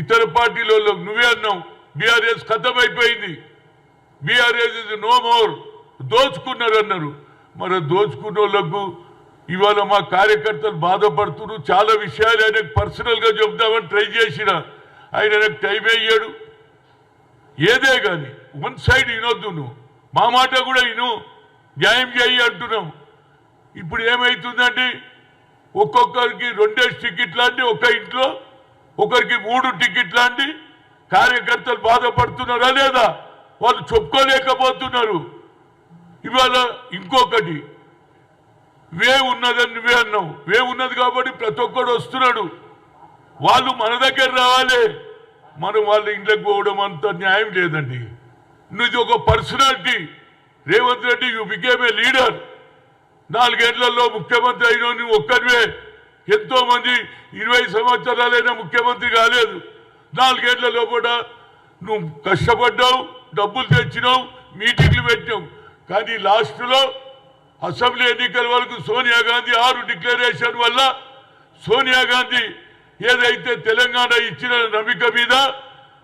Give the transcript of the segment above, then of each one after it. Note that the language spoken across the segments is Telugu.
ఇతర పార్టీలలో నువ్వే అన్నావు. బీఆర్ఎస్ ఖతం అయిపోయింది బీఆర్ఎస్ ఇస్ నో మోర్ దోచుకున్నారు అన్నారు మరి దోచుకున్న వాళ్ళకు ఇవాళ మా కార్యకర్తలు బాధపడుతున్నారు. చాలా విషయాలు ఆయనకు పర్సనల్గా చెబుదామని ట్రై చేసిన. ఆయన నాకు టైం అయ్యాడు ఏదే కానీ వన్ సైడ్ వినొద్దు నువ్వు. మా మాట కూడా విను. న్యాయం చేయి అంటున్నాం ఇప్పుడు ఏమైతుందంటే ఒక్కొక్కరికి రెండేసి టికెట్లు అంటే ఒక ఇంట్లో ఒకరికి మూడు టికెట్లు అండి. కార్యకర్తలు బాధపడుతున్నారా లేదా? వాళ్ళు చెప్పుకోలేకపోతున్నారు. ఇవాళ ఇంకొకటి. వే ఉన్నదని నువ్వే అన్నావు వే ఉన్నది కాబట్టి ప్రతి ఒక్కడు వస్తున్నాడు. వాళ్ళు మన దగ్గర రావాలి. మనం వాళ్ళ ఇంట్లోకి పోవడం అంత న్యాయం లేదండి. నువ్వు ఒక personality. Revanth Reddy you became a leader నాలుగేళ్ళలో ముఖ్యమంత్రి అయిన నువ్వు ఒక్కరివే ఎంతో మంది ఇరవై సంవత్సరాలైనా ముఖ్యమంత్రి కాలేదు. నాలుగేళ్ళ లోపల నువ్వు కష్టపడ్డావు డబ్బులు తెచ్చినావు మీటింగ్లు పెట్టావు కానీ లాస్ట్లో అసెంబ్లీ ఎన్నికల వరకు సోనియా గాంధీ ఆరు డిక్లరేషన్ వల్ల సోనియా గాంధీ ఏదైతే తెలంగాణ ఇచ్చిన నమ్మిక మీద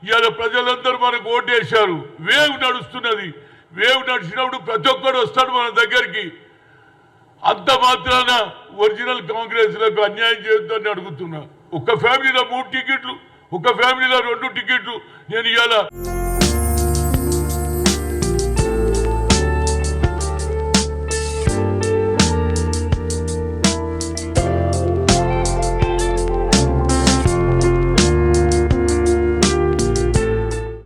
ఇవాళ ప్రజలందరూ మనకు ఓటేశారు. వేవ్ నడుస్తున్నది. వేవ్ నడిచినప్పుడు ప్రతి ఒక్కడు వస్తాడు మన దగ్గరికి. అంత మాత్రాన ఒరిజినల్ కాంగ్రెస్లకు అన్యాయం చేయొద్దని అడుగుతున్నా. ఒక ఫ్యామిలీలో మూడు టికెట్లు ఒక ఫ్యామిలీలో రెండు టికెట్లు. నేను ఇవాళ